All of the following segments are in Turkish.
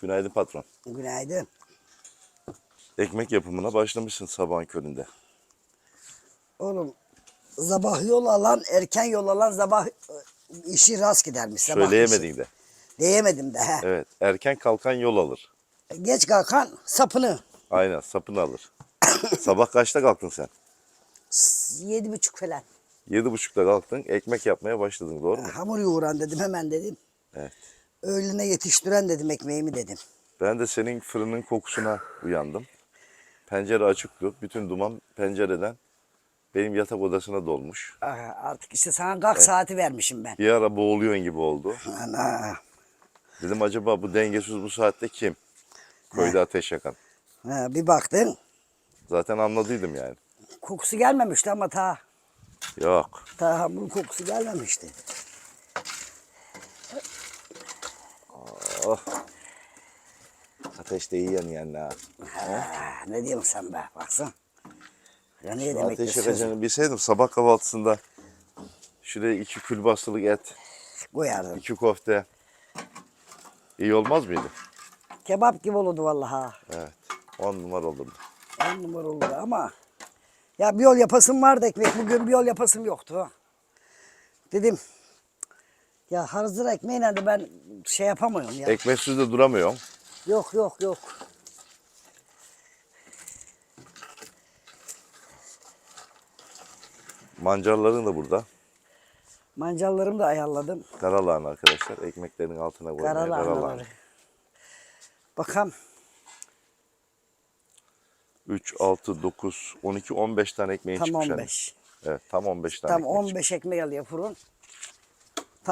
Günaydın patron. Günaydın. Ekmek yapımına başlamışsın sabahın köründe. Oğlum sabah yol alan, erken yol alan sabah e, işi rast gidermiş. Sabah Söyleyemedin de. işi. Diyemedim de. He. Evet. Erken kalkan yol alır. Geç kalkan sapını. Aynen sapını alır. Sabah kaçta kalktın sen? Yedi buçuk falan. Yedi buçukta kalktın. Ekmek yapmaya başladın doğru mu? Hamur yoğuran dedim hemen dedim. Evet. Öğlene yetiştiren dedim ekmeğimi dedim. Ben de senin fırının kokusuna uyandım. Pencere açıktı. Bütün duman pencereden benim yatak odasına dolmuş. Aha, artık işte sana kalk saati vermişim ben. Bir ara boğuluyorsun gibi oldu. Ana. Dedim acaba bu dengesiz bu saatte kim? Köyde ateş yakan. Ha, bir baktın Zaten anladıydım yani. kokusu gelmemişti ama ta Yok. ta hamurun kokusu gelmemişti. Ateş de iyi yanıyor ha. Ah, ne diyorsun sen be baksana. Ya ne demek Ateş istiyorsun? yakacağını bilseydim sabah kahvaltısında şuraya iki külbastılık et, Koyardım. iki kofte iyi olmaz mıydı? Kebap gibi olurdu vallahi. Evet. On numara olurdu. On numara olurdu ama ya bir yol yapasım vardı ekmek. Bugün bir yol yapasım yoktu. Dedim ya hazır ekmeğiyle de ben şey yapamıyorum ya. Ekmeksiz de duramıyorum. Yok yok yok. Mancarların da burada. Mancallarımı da ayarladım. Karalahana arkadaşlar. Ekmeklerin altına koymaya Karalahanaları. Bakam 3, 6, 9, 12, 15 tane ekmeğin tam çıkmış. yani. 15. Evet tam 15 tane Tam ekmek çıkmış. 15 ekmek alıyor fırın.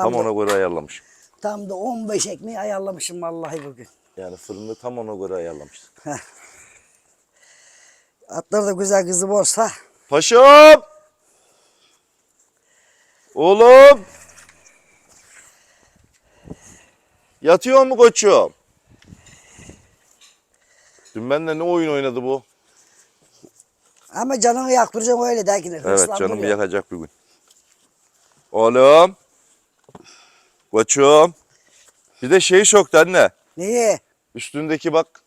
Tam, Tam da, ona göre ayarlamış. tam da 15 ekmeği ayarlamışım vallahi bugün. Yani fırını tam ona göre ayarlamıştık. Atlar da güzel kızım olsa Paşam! Oğlum! Yatıyor mu koçum? Dün benimle ne oyun oynadı bu? ama canını yaktıracaksın öyle derken. Evet canımı yakacak bir gün. Oğlum! Koçum! Bir de şeyi soktu anne. Neyi? Üstündeki bak.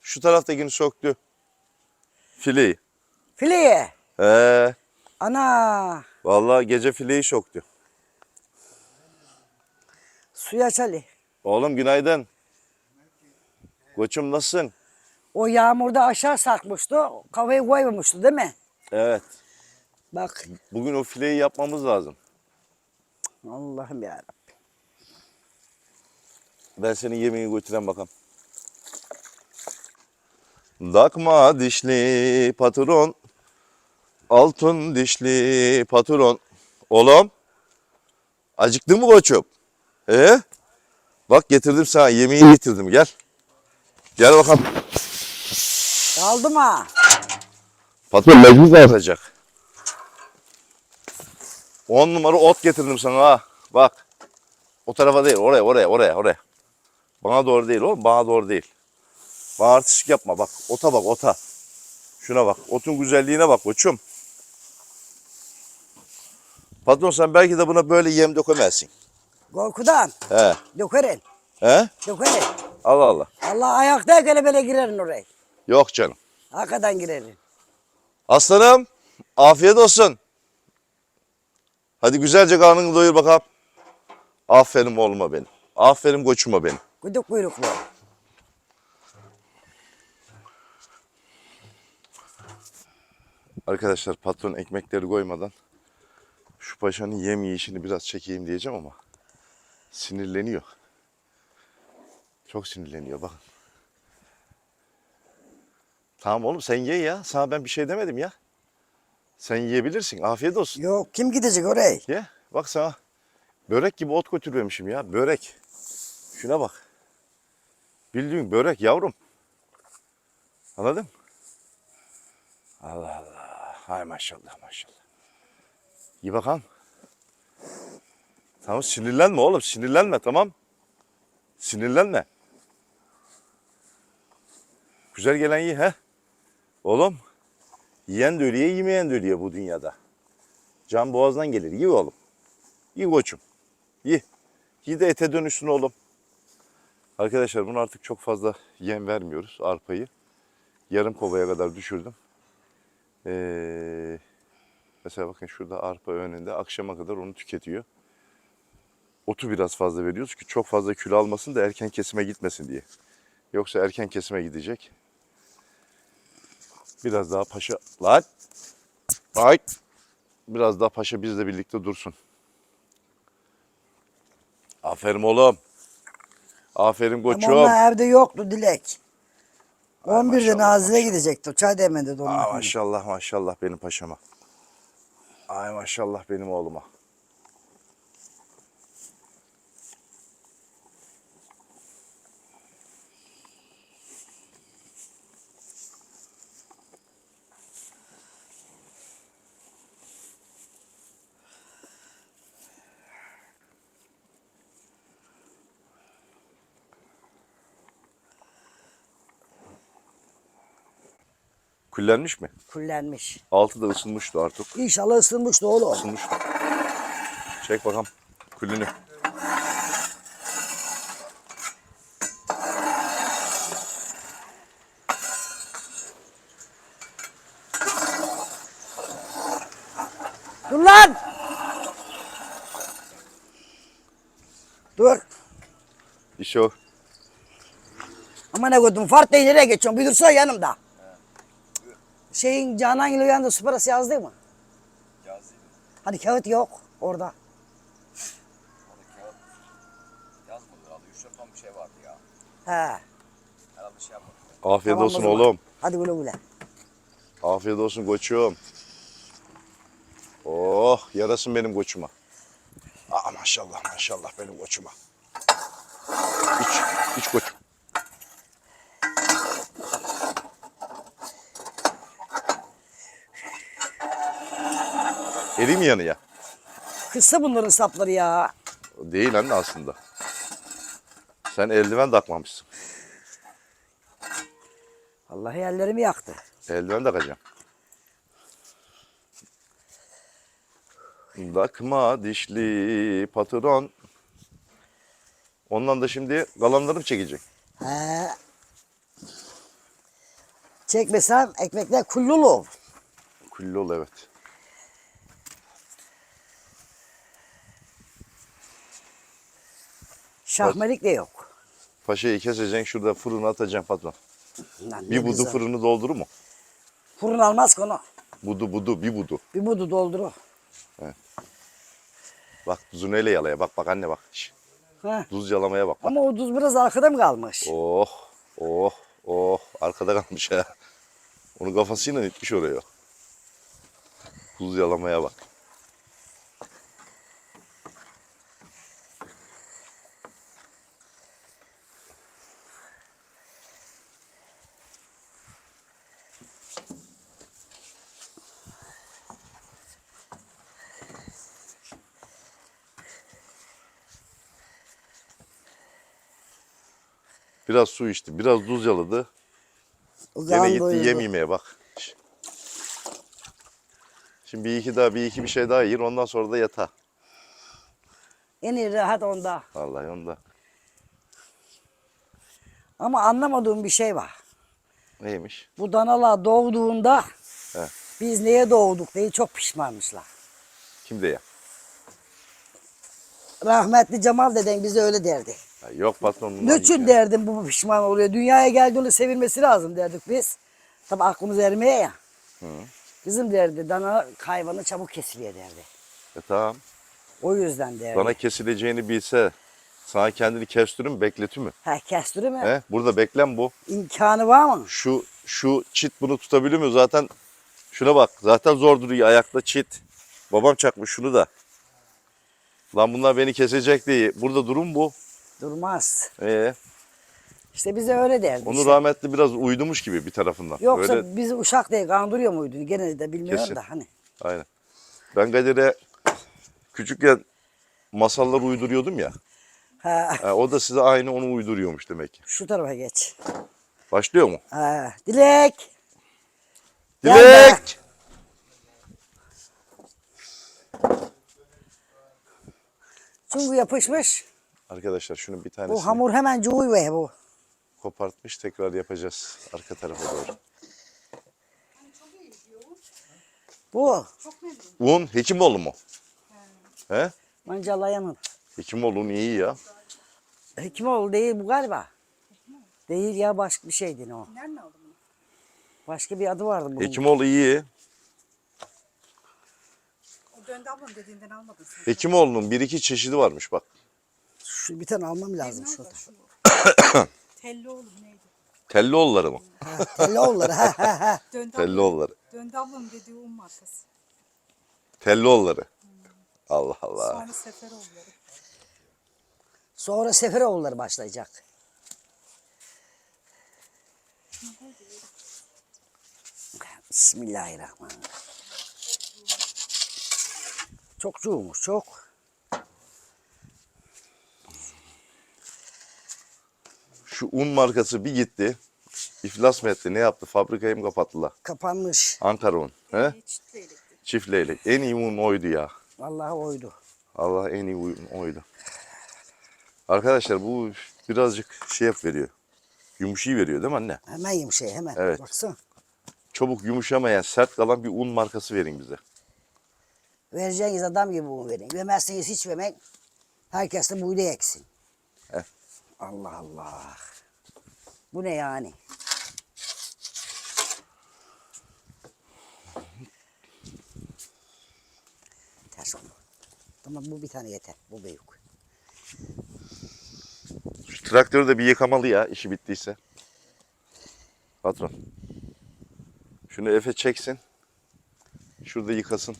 Şu taraftakini söktü. Fileyi. Fileye. He. Ana. Vallahi gece fileyi soktu. Suya çali. Oğlum günaydın. Koçum nasılsın? O yağmurda aşağı sakmıştı. Kafayı koymamıştı değil mi? Evet. Bak. Bugün o fileyi yapmamız lazım. Allah'ım ya. Ben senin yemeğini götüren bakalım. Dakma dişli patron. Altın dişli patron. Oğlum. Acıktın mı koçum? He? Bak getirdim sana yemeği getirdim gel. Gel bakalım. Kaldı mı? Patron mecbur dağıtacak. 10 numara ot getirdim sana ha. Bak. O tarafa değil oraya oraya oraya oraya. Bana doğru değil oğlum bana doğru değil. Bana artistlik yapma bak. Ota bak ota. Şuna bak. Otun güzelliğine bak koçum. Patron sen belki de buna böyle yem dökemezsin. Korkudan. He. Dökerin. He? Dökerin. Allah Allah. Allah ayaktayken böyle girerin oraya. Yok canım. Hakikaten girerin. Aslanım afiyet olsun. Hadi güzelce karnını doyur bakalım. Aferin oğluma benim. Aferin koçuma benim. Gıdık kuyruklu. Arkadaşlar patron ekmekleri koymadan şu paşanın yem yiyişini biraz çekeyim diyeceğim ama sinirleniyor. Çok sinirleniyor bakın. Tamam oğlum sen ye ya. Sana ben bir şey demedim ya. Sen yiyebilirsin. Afiyet olsun. Yok kim gidecek oraya? Ye. Bak sana. Börek gibi ot götürmemişim ya. Börek. Şuna bak. Bildiğin börek yavrum. Anladın? Allah Allah. Hay maşallah maşallah. İyi bakalım. Tamam sinirlenme oğlum. Sinirlenme tamam. Sinirlenme. Güzel gelen iyi he. Oğlum. Yiyen de ölüye, yemeyen de ölüye bu dünyada. Can boğazdan gelir. Yi oğlum. Yi koçum. Yi. Yi de ete dönüşsün oğlum. Arkadaşlar bunu artık çok fazla yem vermiyoruz arpayı. Yarım kovaya kadar düşürdüm. Ee, mesela bakın şurada arpa önünde akşama kadar onu tüketiyor. Otu biraz fazla veriyoruz ki çok fazla kilo almasın da erken kesime gitmesin diye. Yoksa erken kesime gidecek. Biraz daha paşa... Lan! Ay! Biraz daha paşa bizle birlikte dursun. Aferin oğlum. Aferin Ama koçum. onlar evde yoktu Dilek. Ay 11'de maşallah, Nazilli'ye gidecekti. Çay demedi de Aa, onlar. maşallah maşallah benim paşama. Ay maşallah benim oğluma. Küllenmiş mi? Kullenmiş. Altı da ısınmıştı artık. İnşallah ısınmıştı oğlum. Isınmış. Çek bakalım külünü. Dur lan! Dur. İşte o. Ama ne koydum? Fart değil nereye geçiyorsun? Bir dursana yanımda. Şeyin Canan ile yanında su parası yazdı mı? Yazıydı. Hani kağıt yok orada. Orada kağıt yazmadı herhalde. 3 ton bir şey vardı ya. He. Herhalde şey yapmadı. Afiyet Tamam o olsun zaman. oğlum. Hadi güle güle. Afiyet olsun koçum. Oh yarasın benim koçuma. Aa maşallah maşallah benim koçuma. İç, iç koçum. Eli mi yanıyor? Kısa bunların sapları ya. Değil anne aslında. Sen eldiven takmamışsın. Vallahi ellerimi yaktı. Eldiven takacağım. Takma dişli patron. Ondan da şimdi kalanları mı çekecek? He. Çekmesem ekmekler kullulu. Kulli ol evet. Şahmelik de yok. Paşayı keseceksin şurada fırına atacaksın patron. Lan ne Bir budu güzel. fırını doldurur mu? Fırın almaz konu. Budu budu bir budu. Bir budu doldurur. Bak tuzu neyle yalaya bak bak anne bak. Şş, Ha. tuz yalamaya bak. bak. Ama o tuz biraz arkada mı kalmış? Oh oh oh arkada kalmış ha. Onu kafasıyla itmiş oraya. Tuz yalamaya bak. Biraz su içti, biraz tuz yaladı. Gene gitti doyurdu. yem yemeye bak. Şimdi bir iki daha bir iki bir şey daha yer ondan sonra da yata. En iyi rahat onda. Vallahi onda. Ama anlamadığım bir şey var. Neymiş? Bu danalar doğduğunda He. biz neye doğduk diye çok pişmanmışlar. Kimde ya? Rahmetli Cemal deden bize öyle derdi. Ha, yok patronun. Niçin derdim bu pişman oluyor? Dünyaya geldiğinde sevilmesi lazım derdik biz. Tabi aklımız ermeye ya. Bizim derdi dana hayvanı çabuk kesiliyor derdi. E, tamam. O yüzden derdi. Bana kesileceğini bilse sana kendini kestirir mi bekletir mi? Ha kestiri mi? He? Burada beklem bu. İmkanı var mı? Şu şu çit bunu tutabiliyor mu? Zaten şuna bak. Zaten zor duruyor ayakta çit. Babam çakmış şunu da. Lan bunlar beni kesecek diye. Burada durum bu. Durmaz. Ee, İşte bize öyle derdi. onu işte. rahmetli biraz uydumuş gibi bir tarafından. Yoksa Öyle bizi uşak diye kandırıyor muydu? Gene de bilmiyorum Kesin. da hani. Aynen. Ben Kadir'e küçükken masallar uyduruyordum ya. Ha, Ha, o da size aynı onu uyduruyormuş demek ki. şu tarafa geç. Başlıyor mu? Ha, Dilek. Gel be. Dilek! Çünkü yapışmış. Arkadaşlar şunun bir tanesini Bu hamur hemen ve bu. kopartmış tekrar yapacağız arka tarafa doğru. Bu. Un Hekimoğlu mu? He? Mancalayanın. Hekimoğlu iyi ya. Hekimoğlu değil bu galiba. Değil ya başka bir şeydi o. Nereden aldın bunu? Başka bir adı vardı bunun. Hekimoğlu iyi. O döndü ablam dediğinden almadın sen. Hekimoğlu'nun bir iki çeşidi varmış bak. Şu bir tane almam lazım şurada. oldu şu? Telli oğlum neydi? Tellioğulları mı? Ha, Telloğulları ha ha ha. Döndü ablam, Tellioğulları. döndü ablam dediği un markası. Tellioğulları. Allah Allah. Sonra Seferoğulları. Sonra Seferoğulları başlayacak. Bismillahirrahmanirrahim. Çok çoğumuş çok. Şu un markası bir gitti. İflas mı etti? Ne yaptı? Fabrikayı mı kapattılar? Kapanmış. Ankara un. He? Çift leylek. En iyi un oydu ya. Vallahi oydu. Allah en iyi un oydu. Arkadaşlar bu birazcık şey yap veriyor. Yumuşayı veriyor değil mi anne? Hemen yumuşay hemen. Evet. Baksana. Çabuk yumuşamayan, sert kalan bir un markası verin bize. Vereceğiniz adam gibi bunu verin. Vermezseniz hiç vermeyin. Herkes de buğday eksin. Allah Allah. Bu ne yani? Ters oldu. Tamam bu bir tane yeter. Bu büyük. Şu traktörü de bir yıkamalı ya işi bittiyse. Patron. Şunu Efe çeksin. Şurada yıkasın.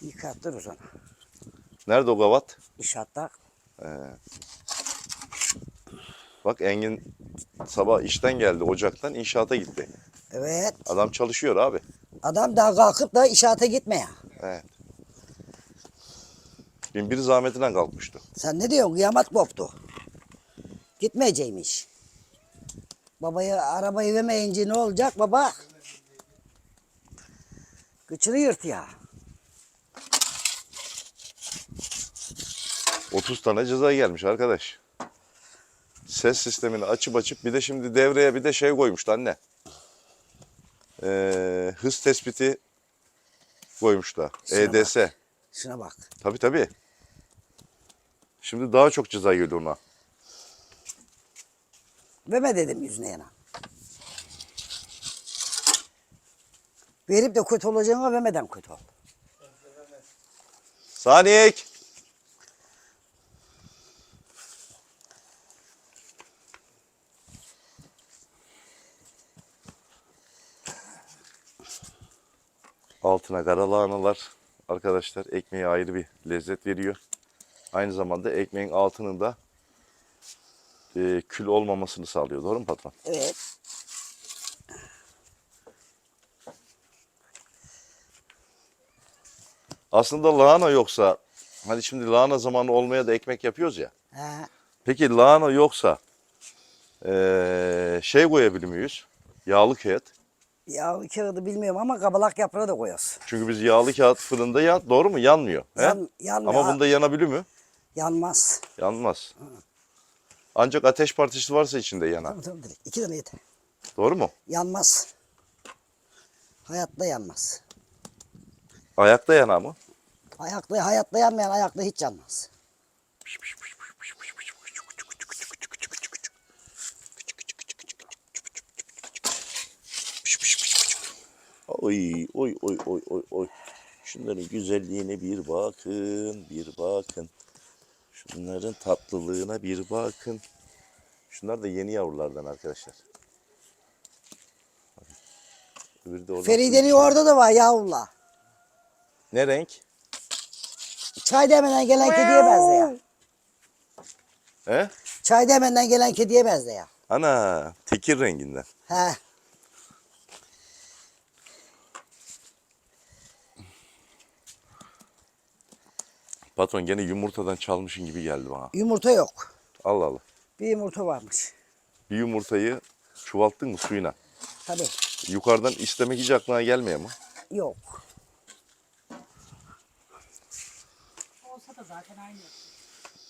Yıkattırır onu. Nerede o gavat? İnşaatta. Bak Engin sabah işten geldi ocaktan inşaata gitti. Evet. Adam çalışıyor abi. Adam daha kalkıp da inşaata gitmeye. Evet. Bin bir zahmetinden kalkmıştı. Sen ne diyorsun? Kıyamet koptu. Gitmeyecekmiş. Babaya arabayı vermeyince ne olacak baba? Kıçını yırt ya. 30 tane ceza gelmiş arkadaş. Ses sistemini açıp açıp bir de şimdi devreye bir de şey koymuştu anne. Ee, hız tespiti koymuşlar. EDS. Şuna bak. Tabii tabii. Şimdi daha çok ceza geliyor ona. Verme dedim yüzüne yana. Verip de kötü olacağına vermeden kötü ol. Sanik. Altına kara lahanalar arkadaşlar ekmeğe ayrı bir lezzet veriyor. Aynı zamanda ekmeğin altının da e, kül olmamasını sağlıyor. Doğru mu patron? Evet. Aslında lahana yoksa hani şimdi lahana zamanı olmaya da ekmek yapıyoruz ya. Ha, Peki lahana yoksa eee, şey koyabilir miyiz? Yağlı kağıt. Yağlı kağıdı bilmiyorum ama kabalak yaprağı da koyuyoruz. Çünkü biz yağlı kağıt fırında ya doğru mu? Yanmıyor. he? Yan- yanmıyor. Ama bunda yanabilir mi? Yanmaz. Yanmaz. Ancak ateş partisi varsa içinde yanar. Tamam tamam direkt. İki tane yeter. Doğru mu? Yanmaz. Hayatta yanmaz. Ayakta yanar mı? Ayakta, hayatta yanmayan ayakta hiç yanmaz. Oy oy oy oy oy oy. Şunların güzelliğine bir bakın, bir bakın. Şunların tatlılığına bir bakın. Şunlar da yeni yavrulardan arkadaşlar. Öbürü de Feride'nin orada da var yavrular. Ne renk? Çay demeden gelen kediye benziyor. He? Çay demeden gelen kediye benziyor. Ana, tekir renginden. He. Patron gene yumurtadan çalmışın gibi geldi bana. Yumurta yok. Allah Allah. Bir yumurta varmış. Bir yumurtayı çuvalttın mı suyuna? Tabii. Yukarıdan istemek hiç aklına gelmiyor mu? Yok. Olsa da zaten aynı.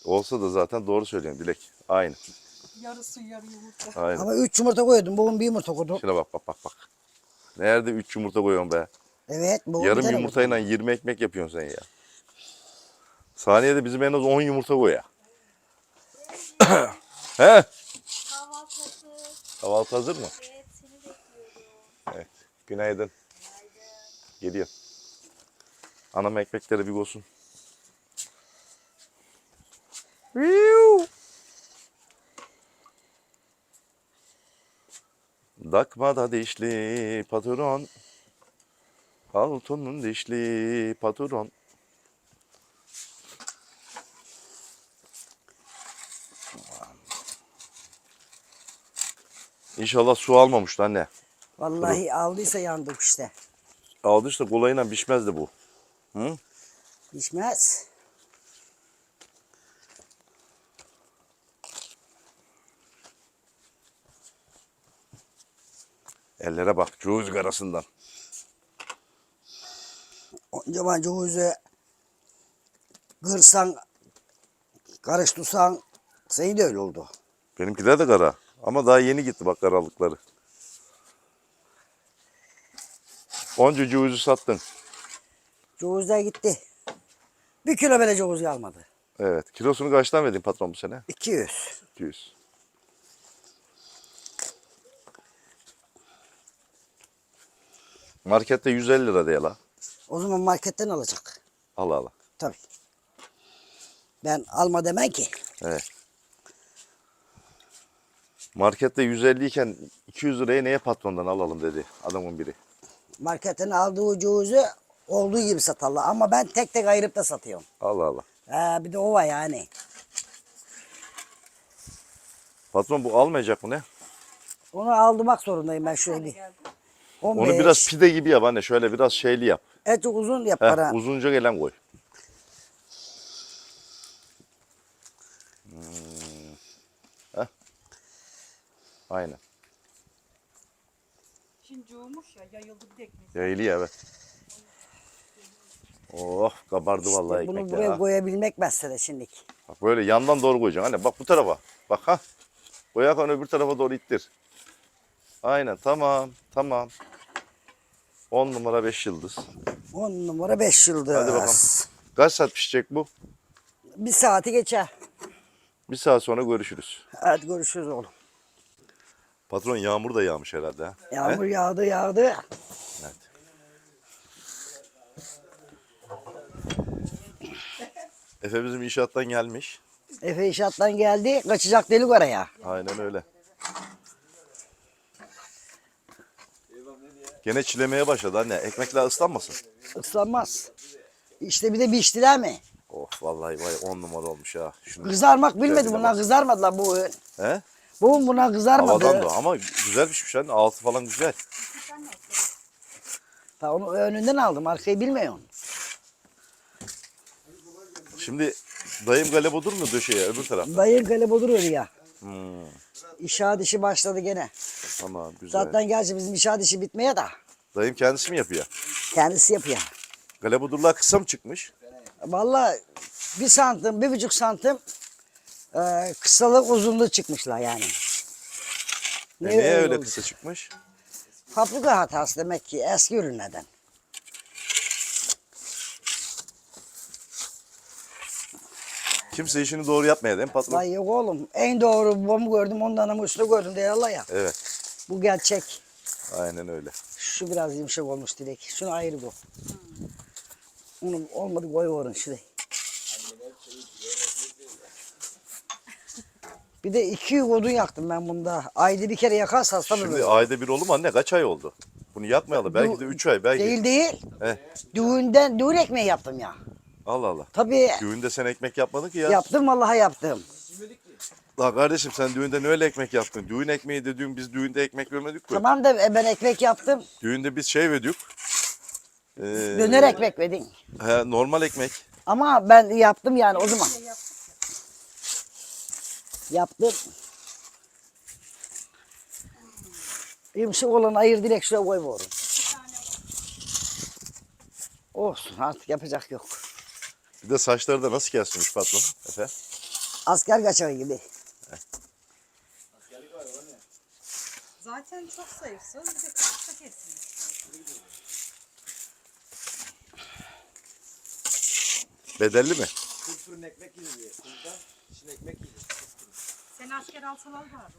Olsa da zaten doğru söylüyorsun Dilek. Aynı. Yarısı yarı yumurta. Aynen. Ama üç yumurta koydum. Bugün bir yumurta koydum. Şuna bak bak bak bak. Nerede 3 yumurta koyuyorsun be? Evet. Bugün bir Yarım tane yumurtayla 20 ekmek yapıyorsun sen ya. Saniyede bizim en az 10 yumurta koy ya. He? Kahvaltı hazır. Kahvaltı hazır mı? Evet seni bekliyorum. Evet. Günaydın. Geliyor. Anam ekmekleri bir olsun. Dakmada dişli patron. Altının dişli patron. İnşallah su almamıştı anne. Vallahi aldıysa yandık işte. Aldıysa kolayla pişmezdi bu. Hı? Pişmez. Ellere bak çoğu ızgarasından. Onca bence huzu kırsan, karıştırsan senin de öyle oldu. Benimkiler de kara. Ama daha yeni gitti bak karalıkları. Onca cevizi sattın. Cevuz da gitti. Bir kilo bile cevuz kalmadı. Evet. Kilosunu kaçtan verdin patron bu sene? 200. 200. Markette 150 lira diye la. O zaman marketten alacak. Allah Allah. Tabii. Ben alma demen ki. Evet. Markette 150 iken 200 liraya neye patrondan alalım dedi adamın biri. Marketten aldığı cevuzu olduğu gibi satarlar. Ama ben tek tek ayırıp da satıyorum. Allah Allah. Ha, bir de o var yani. Patron bu almayacak mı ne? Onu aldırmak zorundayım ben şöyle bir. 15. Onu biraz pide gibi yap anne. Şöyle biraz şeyli yap. Et uzun yap Heh, bana. uzunca gelen koy. Aynen. Şimdi olmuş ya yayıldı bir de ekmek. Yayılı ya evet. Oh kabardı İşte vallahi bunu ekmekler. buraya ha. koyabilmek mesele şimdilik. Bak böyle yandan doğru koyacaksın. Anne bak bu tarafa. Bak ha. Koyarken öbür tarafa doğru ittir. Aynen tamam tamam. 10 numara 5 yıldız. 10 numara 5 yıldız. Hadi bakalım. Kaç saat pişecek bu? Bir saati geçer. Bir saat sonra görüşürüz. Hadi görüşürüz oğlum. Patron yağmur da yağmış herhalde ha. Yağmur yağdı yağdı. Evet. Efe bizim inşaattan gelmiş. Efe inşaattan geldi. Kaçacak delik oraya. Aynen öyle. Gene çilemeye başladı anne. Ekmekler ıslanmasın. Islanmaz. İşte bir de biçtiler mi? Oh vallahi vay on numara olmuş ha. Şunu. Kızarmak bilmedi. Bunlar kızarmadılar bu öğün. He? Bu bunlar kızarmadı. Havadan da ama güzel pişmiş anne. Altı falan güzel. Ta onu önünden aldım. Arkayı bilmiyorum. Şimdi dayım galebodur mu döşeye öbür taraf? Dayı galip olur oraya. Hmm, İnşaat işi başladı gene. tamam güzel. Zaten gerçi bizim inşaat işi bitmeye de Dayım kendisi mi yapıyor? kendisi yapıyor. Galebodurlar kısa mı çıkmış? Vallahi bir santim, bir buçuk santim e, kısalık uzunluğu çıkmışlar yani. E, niye öyle oldu? kısa çıkmış? Fabrika hatası demek ki eski ürünlerden. Kimse işini doğru yapmaya değil mi patron? Vay yok oğlum. En doğru babamı gördüm ondan ama üstüne gördüm diye Allah ya. Evet. Bu gerçek. Aynen öyle. Şu biraz yumuşak olmuş Dilek. Şunu ayrı bu. Onu olmadı koy orun şuraya. Bir de iki yük odun yaktım ben bunda. Ayda bir kere yakarsa hasta mı Şimdi ayda bir olur mu anne? Kaç ay oldu? Bunu yakmayalı. Belki de 3 ay. Belki. Değil değil. He. Düğünden, düğün ekmeği yaptım ya. Allah Allah. Tabii Düğünde sen ekmek yapmadın ki ya. yaptım vallahi yaptım. La kardeşim sen düğünde ne öyle ekmek yaptın? Düğün ekmeği de düğün biz düğünde ekmek vermedik mi? Tamam da ben ekmek yaptım. Düğünde biz şey verdik. Ee, Döner ekmek verdin. He, normal ekmek. Ama ben yaptım yani o zaman. Yaptım. Yumuşak olan ayır direkt şuraya koy vurun. Olsun artık yapacak yok. Bir de saçları da nasıl kesmiş patron? Efe? Asker kaçağı gibi. Zaten çok zayıfsın. Bir de kısa kesin. Bedelli mi? Kırk fırın ekmek yedi diye. İçine ekmek yedi. Seni asker alsalar var.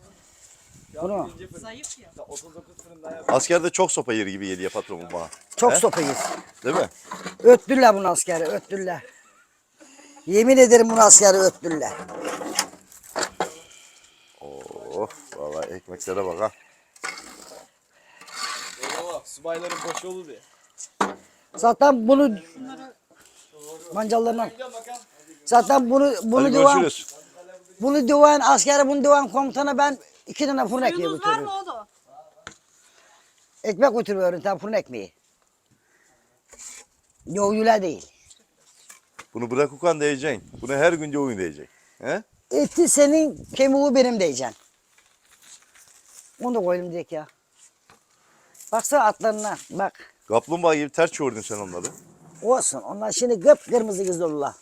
Bunu. Zayıf ya. 39 fırında yap. Askerde çok sopa yeri gibi geliyor patronum bana. çok He? sopa yer. Değil mi? Öttürler bunu askeri, öttürler. Yemin ederim bunu askeri öttürler. Oh vallahi ekmeklere bak ha. Eyvallah. Subayların boş yolu diye. Zaten bunu bakalım. zaten bunu bunu Hadi divan görüşürüz. Bunu divan askeri bunu divan komutana ben iki tane fırın ekmeği Suyunuz var götürüyorum. mı oğlum? Ekmek götürüyorum tam fırın ekmeği. Yoğuyla değil. Bunu bırak ukan diyeceksin. Bunu her gün oyun diyecek. He? Eti senin, kemiği benim diyeceksin. Onu da koydum direkt ya. Baksana atlarına bak. Kaplumbağa gibi ters çoğurdun sen onları. Olsun. Onlar şimdi gıp kırmızı kız olurlar.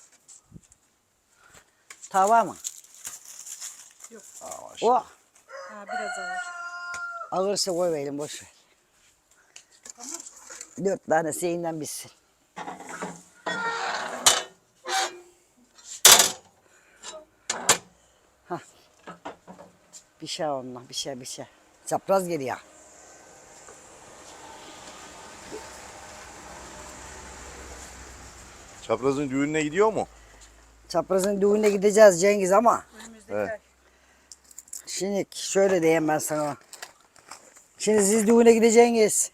Tava mı? Yok. O Ha biraz ağır. ağırsa koy verelim boş ver. Dört tane seyinden bitsin. Hah. Bir şey onunla, bir şey bir şey. Çapraz geliyor. Çaprazın düğününe gidiyor mu? Çaprazın düğününe gideceğiz Cengiz ama Önümüzdeki Evet. Şimdi şöyle diyeyim ben sana. Şimdi siz düğüne gideceksiniz.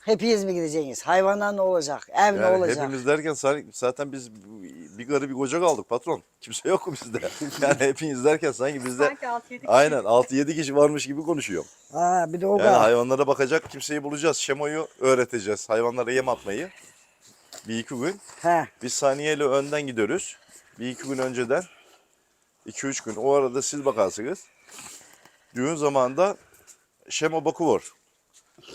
Hepiniz mi gideceksiniz? Hayvanlar ne olacak? Ev ne Yani olacak? hepimiz derken sanki- zaten biz bir garı bir koca kaldık patron. Kimse yok mu bizde? Yani hepiniz derken sanki bizde Sanki 6-7 kişi. aynen 6-7 kişi varmış gibi konuşuyorum. Ha, bir de o Yani hayvanlara bakacak kimseyi bulacağız. Şemoyu öğreteceğiz. Hayvanlara yem atmayı. Bir iki gün. He. Biz saniyeyle önden gidiyoruz. Bir iki gün önceden. 2-3 gün. O arada siz bakarsınız. Düğün zamanında Şemo bakıvor.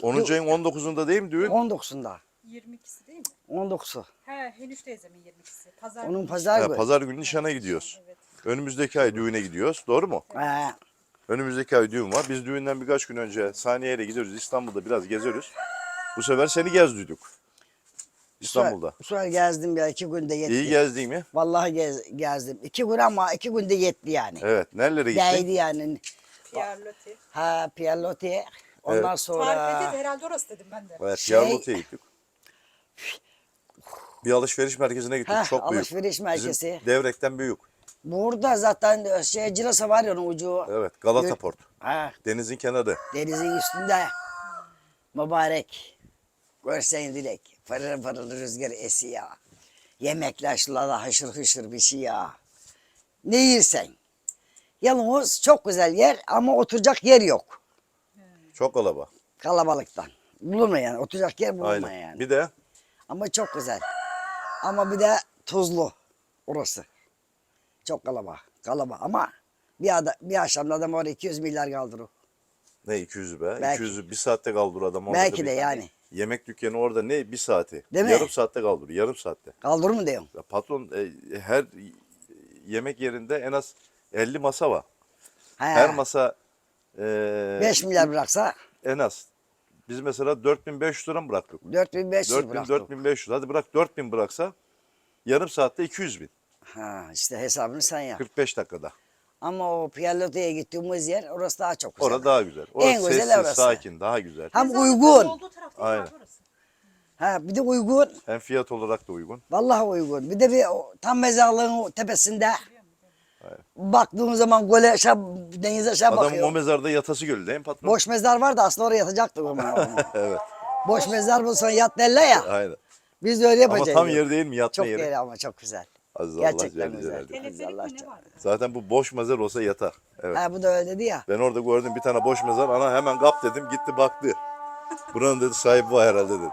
10. ayın 19'unda değil mi düğün? 19'unda. 22'si değil mi? 19'u. He henüz teyzemin 22'si. Pazar Onun günü. pazar Ha, günü. pazar günü nişana gidiyoruz. Evet. Önümüzdeki ay düğüne gidiyoruz. Doğru mu? He. Önümüzdeki ay düğün var. Biz düğünden birkaç gün önce saniyeyle gidiyoruz. İstanbul'da biraz geziyoruz. Bu sefer seni gezdiydik. İstanbul'da. Bu sefer gezdim ya iki günde yetti. İyi gezdin mi? Vallahi gez, gezdim. İki gün ama iki günde yetti yani. Evet. Nerelere Değdi gittin? yani. Pierre Loti. Ha Pierlotti. Ondan Evet. sonra Tarif herhalde orası dedim ben de. Evet. Şey- gittik. Bir alışveriş merkezine gittik. Heh, Çok büyük. alışveriş merkezi. Bizim devrekten büyük. burada zaten şey Cirasa var ya onun ucu. Evet. Galata Port. Ha, Denizin kenarı. denizin üstünde. Mübarek. Görsen dilek. Fırır fırır rüzgar esiyor. Yemekler şurada haşır hışır bir şey ya. Ne yersen. Yalnız çok güzel yer ama oturacak yer yok. Çok kalabalık. Kalabalıktan. Bulunmuyor yani. Oturacak yer bulunmuyor Aynen. yani. Bir de Ama çok güzel. Ama bir de tuzlu orası. Çok kalabalık. Kalabalık ama bir, ada, bir akşamda adam oraya 200 milyar kaldırır. ne 200 be? Belki. 200'ü bir saatte kaldır adam. orada Belki bir- de yani. Yemek dükkanı orada ne? Bir saati. Değil mi? Yarım saatte kaldır. Yarım saatte. Kaldırır mı diyorum. Ya patron e, her yemek yerinde en az 50 masa var. He, Her masa e, 5 milyar bıraksa en az. Biz mesela 4500 lira mı bıraktık? 4500 4000 bıraktık. 4500. Hadi bırak 4000 bıraksa yarım saatte 200 bin. Ha, işte hesabını sen yap. 45 dakikada. Ama o Pierlotti'ye gittiğimiz yer orası daha çok güzel. Orada daha güzel. Orası En güzeli sessiz, orası. sakin, daha güzel. Hem Mezarlıkların uygun. Olduğu tarafta Aynen. Orası. Ha, bir de uygun. Hem fiyat olarak da uygun. Vallahi uygun. Bir de bir o, tam mezarlığın o tepesinde. Baktığım zaman gole aşağı, denize aşağı Adamın bakıyor. o mezarda yatası gölü değil mi patron? Boş mezar var da aslında oraya yatacaktık ama. evet. Boş mezar bulsan yat derler ya. Aynen. Biz de öyle Ama yapacağız. tam yer değil mi yatma Çok yeri? yeri ama çok güzel. Aziz Allah Gerçekten Celle güzel. Teleferik Allah? Zaten bu boş mezar olsa yatar. Evet. Ha bu da öyle dedi ya. Ben orada gördüm bir tane boş mezar. Ana hemen kap dedim. Gitti baktı. Buranın dedi sahibi var herhalde dedi.